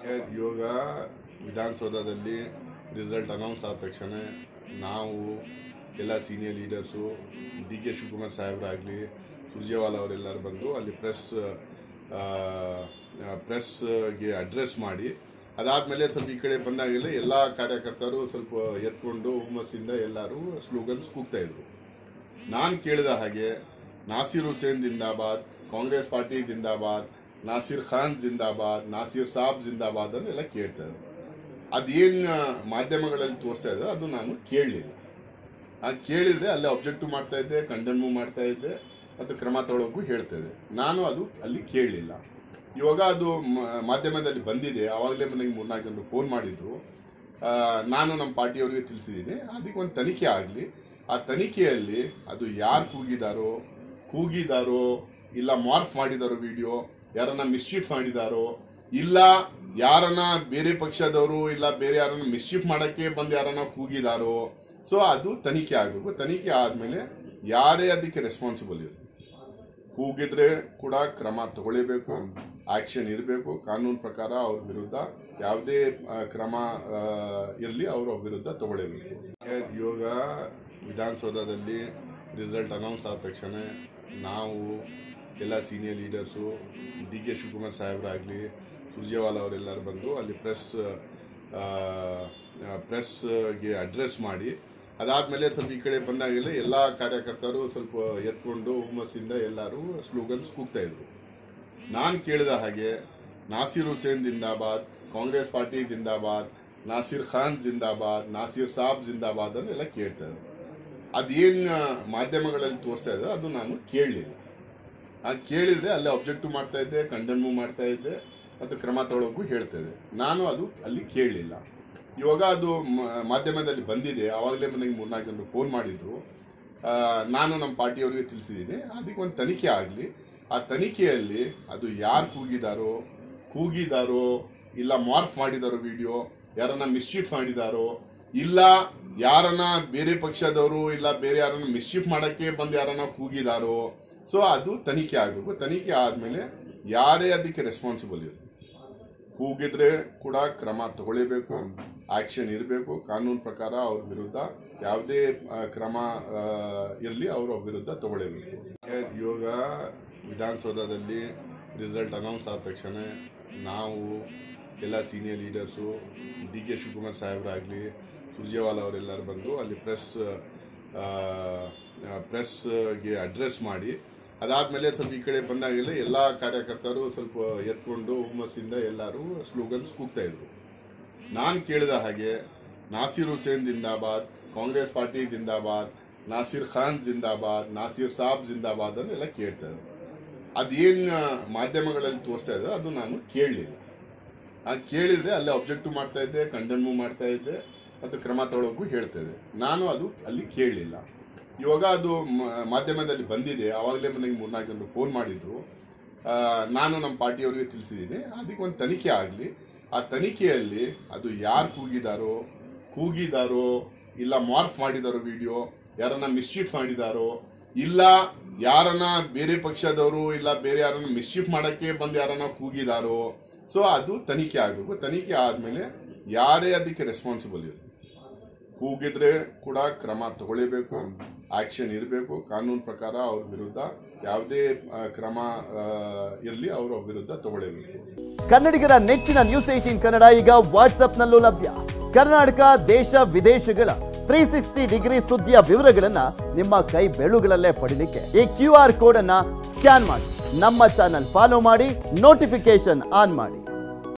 ಇವಾಗ ವಿಧಾನಸೌಧದಲ್ಲಿ result announce ಆದ ತಕ್ಷಣ ನಾವು ಎಲ್ಲ senior leaders D K Shivakumar ಸಾಹೇಬರಾಗಲಿ, Surjewala ಅವರೆಲ್ಲರೂ ಬಂದು ಅಲ್ಲಿ ಪ್ರೆಸ್ ಪ್ರೆಸ್ಗೆ ಅಡ್ರೆಸ್ ಮಾಡಿ, ಅದಾದಮೇಲೆ ಸ್ವಲ್ಪ ಈ ಕಡೆ ಬಂದಾಗೆಲ್ಲ ಎಲ್ಲ ಕಾರ್ಯಕರ್ತರು ಸ್ವಲ್ಪ ಎತ್ಕೊಂಡು ಹುಮ್ಮಸ್ಸಿಂದ ಎಲ್ಲರೂ ಸ್ಲೋಗನ್ಸ್ ಕೂಗ್ತಾ ಇದ್ರು. ನಾನು ಕೇಳಿದ ಹಾಗೆ, ನಾಸಿರ್ ಹುಸೇನ್ ಜಿಂದಾಬಾದ್, ಕಾಂಗ್ರೆಸ್ ಪಾರ್ಟಿ ಜಿಂದಾಬಾದ್ ನಾಸಿರ್ ಖಾನ್ ಜಿಂದಾಬಾದ್, ನಾಸಿರ್ ಸಾಬ್ ಜಿಂದಾಬಾದ್ ಅಂತೆಲ್ಲ ಕೇಳ್ತಾ ಇದ್ರು ಅದೇನ್ ಮಾಧ್ಯಮಗಳಲ್ಲಿ ತೋರಿಸ್ತಾ ಇದ್ದಾರೆ ಅದು ನಾನು ಕೇಳಲಿಲ್ಲ ಆ ಕೇಳಿದ್ರೆ ಅಲ್ಲೇ ಅಬ್ಜೆಕ್ಟಿವ್ ಮಾಡ್ತಾ ಇದ್ದೆ ಮೂವ್ ಮಾಡ್ತಾ ಇದ್ದೆ, ಮತ್ತು ಕ್ರಮ ತಗೊಳ್ಳೋಕ್ಕೂ ಹೇಳ್ತಾ ಇದ್ದೆ. ನಾನು ಅದು ಅಲ್ಲಿ ಕೇಳಲಿಲ್ಲ ಇವಾಗ ಅದು ಮಾಧ್ಯಮದಲ್ಲಿ ಬಂದಿದೆ. ಆವಾಗಲೇ ನನಗೆ ಮೂರ್ನಾಲ್ಕು ಜನರು ಫೋನ್ ಮಾಡಿದ್ರು. ನಾನು ನಮ್ಮ ಪಾರ್ಟಿಯವರಿಗೆ ತಿಳಿಸಿದ್ದೀನಿ ಅದಕ್ಕೆ ಒಂದು ತನಿಖೆ ಆಗಲಿ. ಆ ತನಿಖೆಯಲ್ಲಿ ಅದು ಯಾರು ಕೂಗಿದಾರೋ ಕೂಗಿದಾರೋ, ಇಲ್ಲ ಮಾರ್ಫ್ ಮಾಡಿದಾರೋ ವಿಡಿಯೋ ಯಾರನ್ನ ಮಿಸ್ಚೀಫ್ ಮಾಡಿದಾರೋ, ಇಲ್ಲ ಯಾರನ್ನ ಬೇರೆ ಪಕ್ಷದವರು, ಇಲ್ಲ ಬೇರೆ ಯಾರನ್ನ ಮಿಸ್ಚೀಫ್ ಮಾಡಕ್ಕೆ ಬಂದು ಯಾರನ್ನ ಕೂಗಿದಾರೋ ಸೊ ಅದು ತನಿಖೆ ಆಗಬೇಕು ತನಿಖೆ ಆದ್ಮೇಲೆ ಯಾರೇ ಅದಕ್ಕೆ ರೆಸ್ಪಾನ್ಸಿಬಲ್ ಇರುತ್ತೆ ಕೂಗಿದ್ರೆ ಕೂಡ ಕ್ರಮ ತಗೊಳ್ಳೇಬೇಕು ಆಕ್ಷನ್ ಇರಬೇಕು, ಕಾನೂನು ಪ್ರಕಾರ ಅವ್ರ ವಿರುದ್ಧ ಯಾವುದೇ ಕ್ರಮ ಇರಲಿ, ಅವರ ವಿರುದ್ಧ ತಗೊಳ್ಳೇಬೇಕು. ಯೋಗ ವಿಧಾನಸೌಧದಲ್ಲಿ ರಿಸಲ್ಟ್ ಅನೌನ್ಸ್ ಆದ ತಕ್ಷಣ ನಾವು ಎಲ್ಲ senior leaders D K Shivakumar ಸಾಹೇಬರಾಗಲಿ, Surjewala ಅವರೆಲ್ಲರೂ ಬಂದು ಅಲ್ಲಿ ಪ್ರೆಸ್ ಪ್ರೆಸ್ಗೆ ಅಡ್ರೆಸ್ ಮಾಡಿ, ಅದಾದಮೇಲೆ ಸ್ವಲ್ಪ ಈ ಕಡೆ ಬಂದಾಗೆಲ್ಲ ಎಲ್ಲ ಕಾರ್ಯಕರ್ತರು ಸ್ವಲ್ಪ ಎತ್ಕೊಂಡು ಹುಮ್ಮಸ್ಸಿಂದ ಎಲ್ಲರೂ ಸ್ಲೋಗನ್ಸ್ ಕೂಗ್ತಾ ಇದ್ರು. ನಾನು ಕೇಳಿದ ಹಾಗೆ ನಾಸಿರ್ ಹುಸೇನ್ ಜಿಂದಾಬಾದ್, ಕಾಂಗ್ರೆಸ್ ಪಾರ್ಟಿ ಜಿಂದಾಬಾದ್, ನಾಸಿರ್ ಖಾನ್ ಜಿಂದಾಬಾದ್, ನಾಸಿರ್ ಸಾಬ್ ಜಿಂದಾಬಾದ್ ಅಂತೆಲ್ಲ ಕೇಳ್ತಾ ಇದ್ರು. ಅದೇನ್ ಮಾಧ್ಯಮಗಳಲ್ಲಿ ತೋರಿಸ್ತಾ ಇದ್ದಾರೆ ಅದು ನಾನು ಕೇಳಲಿಲ್ಲ ಆ ಕೇಳಿದ್ರೆ ಅಲ್ಲೇ ಅಬ್ಜೆಕ್ಟಿವ್ ಮಾಡ್ತಾ ಇದ್ದೆ ಕಂಡೆನ್ಮೂ ಮಾಡ್ತಾ ಇದ್ದೆ, ಮತ್ತು ಕ್ರಮ ತಗೊಳ್ಳೋಕ್ಕೂ ಹೇಳ್ತಾ ಇದ್ದೆ. ನಾನು ಅದು ಅಲ್ಲಿ ಕೇಳಲಿಲ್ಲ ಇವಾಗ ಅದು ಮಾಧ್ಯಮದಲ್ಲಿ ಬಂದಿದೆ. ಆವಾಗಲೇ ನನಗೆ ಮೂರ್ನಾಲ್ಕು ಜನರು ಫೋನ್ ಮಾಡಿದ್ರು. ನಾನು ನಮ್ಮ ಪಾರ್ಟಿಯವರಿಗೆ ತಿಳಿಸಿದ್ದೀನಿ. ಅದಕ್ಕೆ ಒಂದು ತನಿಖೆ ಆಗಲಿ. ಆ ತನಿಖೆಯಲ್ಲಿ ಅದು ಯಾರು ಕೂಗಿದಾರೋ ಕೂಗಿದಾರೋ, ಇಲ್ಲ ಮಾರ್ಫ್ ಮಾಡಿದಾರೋ ವಿಡಿಯೋ ಯಾರನ್ನ ಮಿಸ್ಚೀಫ್ ಮಾಡಿದಾರೋ, ಇಲ್ಲ ಯಾರನ್ನ ಬೇರೆ ಪಕ್ಷದವರು ಇಲ್ಲ ಬೇರೆ ಯಾರನ್ನ ಮಿಸ್ಚೀಫ್ ಮಾಡಕ್ಕೆ ಬಂದು ಯಾರನ್ನ ಕೂಗಿದಾರೋ ಸೊ ಅದು ತನಿಖೆ ಆಗಬೇಕು. ತನಿಖೆ ಆದ್ಮೇಲೆ ಯಾರೇ ಅದಕ್ಕೆ ರೆಸ್ಪಾನ್ಸಿಬಲ್ ಇರುತ್ತೆ ಕೂಗಿದ್ರೆ ಕೂಡ ಕ್ರಮ ತಗೊಳ್ಳೇಬೇಕು ಆಕ್ಷನ್ ಇರಬೇಕು. ಕಾನೂನು ಪ್ರಕಾರ ಅವ್ರ ವಿರುದ್ಧ ಯಾವುದೇ ಕ್ರಮ ಇರಲಿ, ಅವರ ವಿರುದ್ಧ ತಗೊಳ್ಳೇಬೇಕು. ಇವಾಗ ವಿಧಾನಸೌಧದಲ್ಲಿ ರಿಸಲ್ಟ್ ಅನೌನ್ಸ್ ಆದ ತಕ್ಷಣ ನಾವು ಎಲ್ಲ senior leaders D K Shivakumar ಸಾಹೇಬರಾಗಲಿ Surjewala ಅವರೆಲ್ಲರೂ ಬಂದು ಅಲ್ಲಿ ಪ್ರೆಸ್ ಪ್ರೆಸ್ಗೆ ಅಡ್ರೆಸ್ ಮಾಡಿ. ಅದಾದಮೇಲೆ ಸ್ವಲ್ಪ ಈ ಕಡೆ ಬಂದಾಗೆಲ್ಲ ಎಲ್ಲ ಕಾರ್ಯಕರ್ತರು ಸ್ವಲ್ಪ ಎತ್ಕೊಂಡು ಹುಮ್ಮಸ್ಸಿಂದ ಎಲ್ಲರೂ ಸ್ಲೋಗನ್ಸ್ ಕೂಗ್ತಾ ಇದ್ರು. ನಾನು ಕೇಳಿದ ಹಾಗೆ ನಾಸಿರ್ ಹುಸೇನ್ ಜಿಂದಾಬಾದ್, ಕಾಂಗ್ರೆಸ್ ಪಾರ್ಟಿ ಜಿಂದಾಬಾದ್, ನಾಸಿರ್ ಖಾನ್ ಜಿಂದಾಬಾದ್, ನಾಸಿರ್ ಸಾಬ್ ಜಿಂದಾಬಾದ್ ಅಂತೆಲ್ಲ ಕೇಳ್ತಾ ಇದ್ರು. ಅದೇನ್ ಮಾಧ್ಯಮಗಳಲ್ಲಿ ತೋರಿಸ್ತಾ ಇದ್ರು, ಅದು ನಾನು ಕೇಳಲಿಲ್ಲ. ಆ ಕೇಳಿದ್ರೆ ಅಲ್ಲೇ ಅಬ್ಜೆಕ್ಟಿವ್ ಮಾಡ್ತಾ ಇದ್ದೆ ಮೂವ್ ಮಾಡ್ತಾ ಇದ್ದೆ. ಮತ್ತು ಕ್ರಮ ತಗೊಳ್ಳೋಕ್ಕೂ ಇದ್ದೆ ನಾನು ಅದು ಅಲ್ಲಿ ಕೇಳಲಿಲ್ಲ. ಇವಾಗ ಅದು ಮಾಧ್ಯಮದಲ್ಲಿ ಬಂದಿದೆ. ಆವಾಗಲೇ ನನಗೆ ಮೂರ್ನಾಲ್ಕು ಜನರು ಫೋನ್ ಮಾಡಿದ್ರು. ನಾನು ನಮ್ಮ ಪಾರ್ಟಿಯವರಿಗೆ ತಿಳಿಸಿದ್ದೀನಿ. ಅದಕ್ಕೆ ಒಂದು ತನಿಖೆ ಆಗಲಿ. ಆ ತನಿಖೆಯಲ್ಲಿ ಅದು ಯಾರು ಕೂಗಿದಾರೋ ಕೂಗಿದಾರೋ, ಇಲ್ಲ ಮಾರ್ಫ್ ಮಾಡಿದಾರೋ ವಿಡಿಯೋ, ಯಾರನ್ನ ಮಿಸ್ಚೀಫ್ ಮಾಡಿದಾರೋ, ಇಲ್ಲ ಯಾರನ್ನ ಬೇರೆ ಪಕ್ಷದವರು, ಇಲ್ಲ ಬೇರೆ ಯಾರನ್ನ ಮಿಸ್ಚೀಫ್ ಮಾಡೋಕ್ಕೆ ಬಂದು ಯಾರನ್ನ ಕೂಗಿದಾರೋ. ಸೊ ಅದು ತನಿಖೆ ಆಗಬೇಕು. ತನಿಖೆ ಆದಮೇಲೆ ಯಾರೇ ಅದಕ್ಕೆ ರೆಸ್ಪಾನ್ಸಿಬಲ್ ಇರುತ್ತೆ ಕೂಗಿದ್ರೆ ಕೂಡ ಕ್ರಮ ತಗೊಳ್ಳೇಬೇಕು, ಆಕ್ಷನ್ ಇರಬೇಕು. ಕಾನೂನು ಪ್ರಕಾರ ಅವ್ರ ವಿರುದ್ಧ ಯಾವುದೇ ಕ್ರಮ ಇರಲಿ ಅವರ ವಿರುದ್ಧ ತಗೊಳ್ಳೇಬೇಕು. ಕನ್ನಡಿಗರ ನೆಚ್ಚಿನ ನ್ಯೂಸ್ ಏಟೀನ್ ಕನ್ನಡ ಈಗ ವಾಟ್ಸ್ಆಪ್ನಲ್ಲೂ ಲಭ್ಯ. ಕರ್ನಾಟಕ, ದೇಶ, ವಿದೇಶಗಳ ತ್ರೀ ಸಿಕ್ಸ್ಟಿ ಡಿಗ್ರಿ ಸುದ್ದಿಯ ವಿವರಗಳನ್ನ ನಿಮ್ಮ ಕೈ ಬೆಳುಗಳಲ್ಲೇ ಪಡಿಲಿಕ್ಕೆ ಈ ಕ್ಯೂ ಆರ್ ಕೋಡ್ ಅನ್ನ ಸ್ಕ್ಯಾನ್ ಮಾಡಿ. ನಮ್ಮ ಚಾನಲ್ ಫಾಲೋ ಮಾಡಿ ನೋಟಿಫಿಕೇಶನ್ ಆನ್ ಮಾಡಿ.